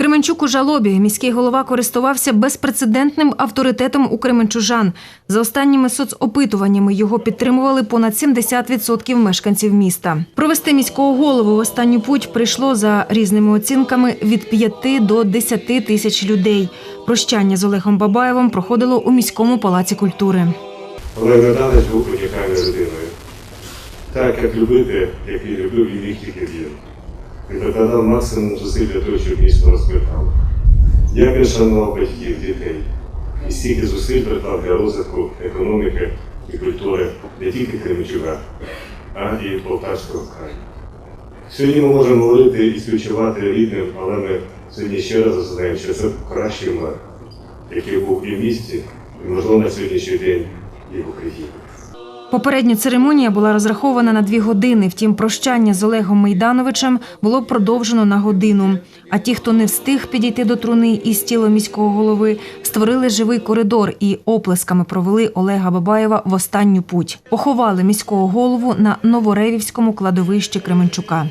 Кременчук у жалобі міський голова користувався безпрецедентним авторитетом у кременчужан. За останніми соцопитуваннями його підтримували понад 70% мешканців міста. Провести міського голову в останню путь прийшло за різними оцінками від 5 до 10 тисяч людей. Прощання з Олегом Бабаєвим проходило у міському палаці культури. Олег Богданович був унікальною людиною. Так, як любити, як і любив і міг тільки він. Він прикладав максимум зусиль для того, щоб місто розквітало. Як він шанував батьків, дітей. І стільки зусиль приклав для розвитку економіки і культури не тільки Кременчуга, а і Полтавського краю. Сьогодні ми можемо говорити і співчувати рідним, але ми сьогодні ще раз зазнаємо, що це кращий мер, який був і в місті, і, можливо, на сьогоднішній день і в Україні. Попередня церемонія була розрахована на дві години. Втім, прощання з Олегом Мейдановичем було продовжено на годину. А ті, хто не встиг підійти до труни із тіло міського голови, створили живий коридор і оплесками провели Олега Бабаєва в останню путь. Поховали міського голову на Новоревівському кладовищі Кременчука.